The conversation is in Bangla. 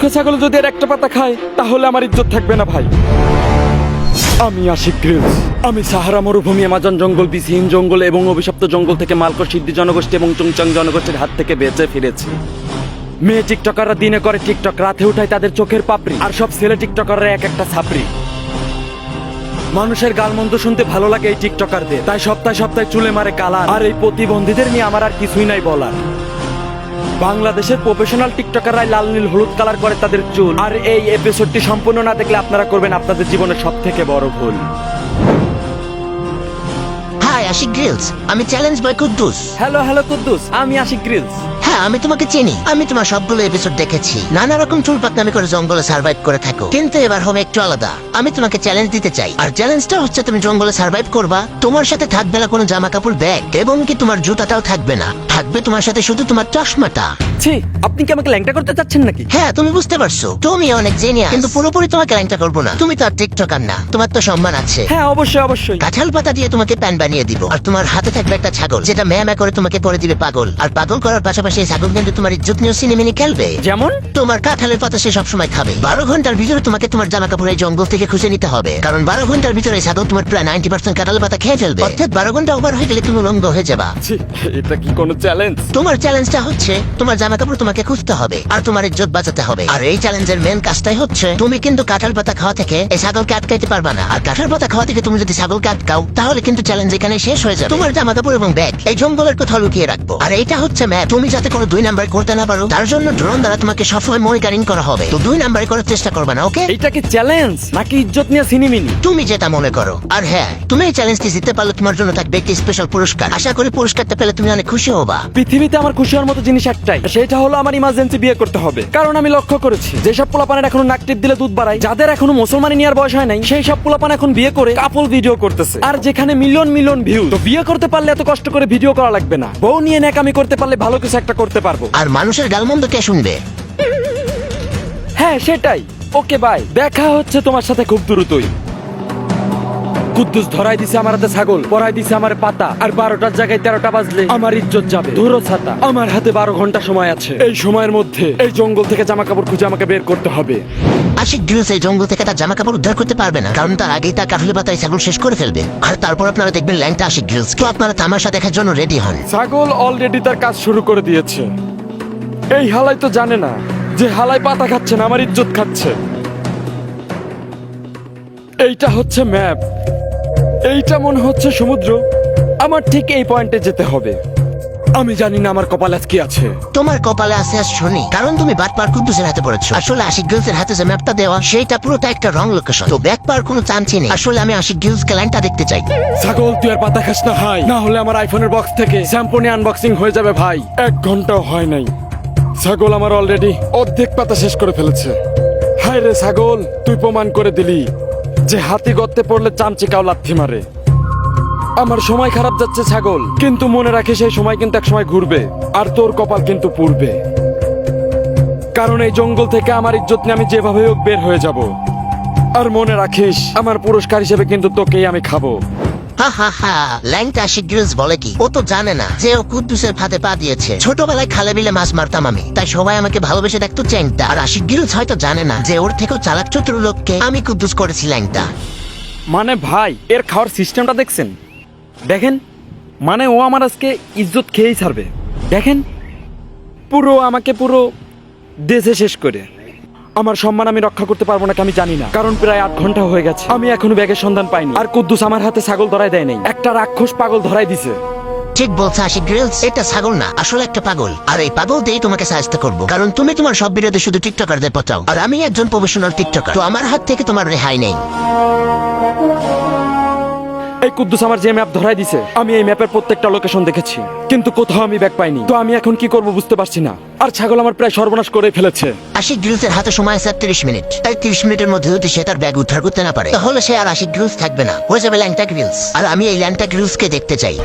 মূর্খ ছাগল যদি আর একটা পাতা খায়, তাহলে আমার ইজ্জত থাকবে না ভাই। আমি আশিক গ্রিলস। আমি সাহারা মরুভূমি আমাজন জঙ্গল, বিসিহীন জঙ্গল এবং অভিশপ্ত জঙ্গল থেকে মালকর সিদ্ধি জনগোষ্ঠী এবং চুংচাং জনগোষ্ঠীর হাত থেকে বেঁচে ফিরেছি। মেয়ে টিকটকাররা দিনে করে টিকটক, রাতে উঠায় তাদের চোখের পাপড়ি, আর সব ছেলে টিকটকাররা এক একটা ছাপড়ি। মানুষের গালমন্দ শুনতে ভালো লাগে এই টিকটকারদের। তাই সপ্তাহে সপ্তাহে চুলে মারে কালার, আর এই প্রতিবন্ধীদের নিয়ে আমার আর কিছুই নাই বলার। বাংলাদেশের প্রফেশনাল টিকটকাররাই লাল নীল হলুদ কালার করে তাদের চুল। আর এই এপিসোডটি সম্পূর্ণ না দেখলে আপনারা করবেন আপনাদের জীবনের সব থেকে বড় ভুল। হাই আশিক গ্রিলস আমি challenge boy Kuddus. Hello hello Kuddus. আমি আশিক গ্রিলস হ্যাঁ আমি তোমাকে চিনি। আমি তোমার সবগুলো এপিসোড দেখেছি। নানা রকম চুল পাকনামি করে জঙ্গলে সার্ভাইভ করে থাকো। কিন্তু এবার হবে একটু আলাদা। আমি তোমাকে চ্যালেঞ্জ দিতে চাই। আর চ্যালেঞ্জটা হচ্ছে তুমি জঙ্গলে সার্ভাইভ করবা তোমার সাথে থাকবে না কোনো জামা কাপড় ব্যাগ এবং কি তোমার জুতাটাও থাকবে না। থাকবে তোমার সাথে শুধু তোমার চশমাটা। ছি আপনি কি আমাকে ল্যাংটা করতে চাচ্ছেন নাকি? হ্যাঁ তুমি বুঝতে পারছ। তুমি অনেক জেনিয়াস কিন্তু পুরোপুরি তোমাকে ল্যাংটা করব না। তুমি তো আর টিকটকার না। তোমার তো সম্মান আছে। হ্যাঁ অবশ্যই অবশ্যই। কাঁঠাল পাতা দিয়ে তোমাকে প্যান বানিয়ে দিব। আর তোমার হাতে থাকবে একটা ছাগল যেটা ম্যা ম্যা করে তোমাকে করে দিবে পাগল। আর পাগল করার পাশাপাশি কিন্তু তোমার ইজ্জত নিয়ে সিনেমিনি খেলবে। যেমন? তোমার কাঁঠালের পাতা সে সবসময় খাবে। বারো ঘণ্টার ভিতরে তোমাকে তোমার জামা কাপড় এই জঙ্গল থেকে খুঁজে নিতে হবে। কারণ বারো ঘণ্টার ভিতরে এই তোমার প্রায় নাইনটি পার্সেন্ট কাঁঠালের পাতা খেয়ে ফেলবে। অর্থাৎ বারো ঘণ্টা ওভার হয়ে গেলে তুমি লঙ্গ হয়ে যাবা। এটা কি কোনো চ্যালেঞ্জ তোমার চ্যালেঞ্জটা হচ্ছে তোমার জামা কাপড় তোমাকে খুঁজতে হবে আর তোমার ইজ্জত বাঁচাতে হবে। আর এই চ্যালেঞ্জের মেন কাজটাই হচ্ছে তুমি কিন্তু কাঁঠাল পাতা খাওয়া থেকে এই ছাগলকে আটকাইতে পারবা না। আর কাঁঠাল পাতা খাওয়া থেকে তুমি যদি ছাগলকে আটকাও তাহলে কিন্তু চ্যালেঞ্জ এখানে শেষ হয়ে যাবে। তোমার জামা কাপড় এবং ব্যাগ এই জঙ্গলের কোথাও লুকিয়ে রাখব। আর এইটা হচ্ছে ম্যাপ তুমি যাতে কোনো দুই নাম্বার করতে না পারো তার জন্য ড্রোন দ্বারা তোমাকে সবসময় মনিটরিং করা হবে। তো দুই নাম্বার করার চেষ্টা করবে না ওকে এইটা কি চ্যালেঞ্জ নাকি ইজ্জত নিয়ে সিনেমিনি? তুমি যেটা মনে করো। আর হ্যাঁ তুমি এই চ্যালেঞ্জটি জিততে পারলে তোমার জন্য থাকবে একটি স্পেশাল পুরস্কার। আশা করি পুরস্কারটা পেলে তুমি অনেক খুশি হবা। পৃথিবীতে আমার খুশি হওয়ার মতো জিনিস একটাই সেটা হলো আমার ইমার্জেন্সি বিয়ে করতে হবে। কারণ আমি লক্ষ্য করেছি যেসব পোলাপানের এখনও নাক টিপ দিলে দুধ বাড়ায় যাদের এখনও মুসলমানি নেওয়ার বয়স হয় নাই সেই সব পোলাপান এখন বিয়ে করে কাপল ভিডিও করতেছে। আর যেখানে মিলিয়ন মিলিয়ন ভিউ তো বিয়ে করতে পারলে এত কষ্ট করে ভিডিও করা লাগবে না। বউ নিয়ে নেক আমি করতে পারলে ভালো কিছু একটা করতে পারব। আর মানুষের গালমন্দ কে শুনবে? হ্যাঁ সেটাই। ওকে বাই দেখা হচ্ছে তোমার সাথে খুব দ্রুতই। কুদ্দুস ধরাই দিছে আমার হাতে ছাগল পরাই দিছে আমার পাতা আর বারোটার জায়গায় তেরোটা বাজলে আমার ইজ্জত যাবে। ধরো ছাতা। আমার হাতে বারো ঘণ্টা সময় আছে। এই সময়ের মধ্যে এই জঙ্গল থেকে জামা কাপড় খুঁজে আমাকে বের করতে হবে। আশিক ড্রিলস এই জঙ্গল থেকে তার জামা কাপড় উদ্ধার করতে পারবে না কারণ তার আগেই তার কাঠুলি পাতায় ছাগল শেষ করে ফেলবে। আর তারপর আপনারা দেখবেন ল্যাংটা আশিক ড্রিলস তো আপনারা তামাশা দেখার জন্য রেডি হন। ছাগল অলরেডি তার কাজ শুরু করে দিয়েছে। এই হালাই তো জানে না যে হালাই পাতা খাচ্ছে না আমার ইজ্জত খাচ্ছে। এইটা হচ্ছে ম্যাপ এইটা মনে হচ্ছে সমুদ্র। আমার ঠিক এই পয়েন্টে যেতে হবে। আমি জানি না আমার কপাল আজ কি আছে। তোমার কপালে আছে আজ শনি। কারণ তুমি বাট পার কুদ্দুসের হাতে পড়েছো। আসলে আশিক গিলসের হাতে যে ম্যাপটা দেওয়া সেটা পুরোটা একটা রং লোকেশন। তো ব্যাক পার কোনো চান্সই নেই। আসলে আমি আশিক গিলস কে ল্যাংটা দেখতে চাই। ছাগল তুই আর পাতা খাস না হাই না হলে আমার আইফোনের বক্স থেকে স্যাম্পনি আনবক্সিং হয়ে যাবে ভাই। এক ঘন্টাও হয় নাই। ছাগল আমার অলরেডি অর্ধেক পাতা শেষ করে ফেলেছে। হায় রে ছাগল তুই প্রমাণ করে দিলি। যে হাতি গর্তে পড়লে চামচিকাও লাথি মারে। আমার সময় খারাপ যাচ্ছে, ছাগল। কিন্তু মনে রাখে সেই সময় কিন্তু এক সময় ঘুরবে, আর তোর কপাল কিন্তু পুড়বে। কারণ এই জঙ্গল থেকে আমার ইজ্জত নিয়ে আমি যেভাবে হোক বের হয়ে যাব। আর মনে রাখিস, আমার পুরস্কার হিসেবে কিন্তু তোকেই আমি খাব। হা হা হা, ল্যাংটা আশিক বলে কি? ও তো জানে না যে ও কুদ্দুসের ফাঁদে পা দিয়েছে। ছোটবেলায় খালে বিলে মাছ মারতাম আমি। তাই সবাই আমাকে ভালোবেসে দেখতো চ্যাংটা। আর আশিক গিলস হয়তো জানে না যে ওর থেকেও চালাক চতুর লোককে আমি কুদ্দুস করেছি ল্যাংটা। মানে ভাই, এর খাওয়ার সিস্টেমটা দেখছেন? দেখেন মানে ও আমার আজকে ইজ্জত খেয়েই ছাড়বে। দেখেন, পুরো আমাকে পুরো দেশে শেষ করে। আমার সম্মান আমি রক্ষা করতে পারব নাকি আমি জানি না। কারণ প্রায় আট ঘণ্টা হয়ে গেছে। আমি এখনও ব্যাগের সন্ধান পাইনি। আর কুদ্দুস আমার হাতে ছাগল ধরাই দেয় নাই। একটা রাক্ষস পাগল ধরাই দিছে। ঠিক বলছে আশিক গ্রিলস, এটা ছাগল না, আসলে একটা পাগল। আর এই পাগল দিয়েই তোমাকে সাহায্য করব। কারণ তুমি তোমার সব বিরোধে শুধু টিকটকারদের পচাও। আর আমি একজন প্রফেশনাল টিকটকার। তো আমার হাত থেকে তোমার রেহাই নেই। এই কুদ্দুস আমার যে ম্যাপ ধরাই দিছে, আমি এই ম্যাপের প্রত্যেকটা লোকেশন দেখেছি। কিন্তু কোথাও আমি ব্যাগ পাইনি। তো আমি এখন কি করব বুঝতে পারছি না। আর ছাগল আমার প্রায় সর্বনাশ করে ফেলেছে। আশিক গ্রিলসের হাতে সময় আছে তিরিশ মিনিট। তাই তিরিশ মিনিটের মধ্যে যদি সে তার ব্যাগ উদ্ধার করতে না পারে, তাহলে সে আর আশিক গ্রিলস থাকবে না। হয়ে যাবে ল্যাংটা গ্রিলস। আর আমি এই ল্যাংটা গ্রিলসকে দেখতে চাই।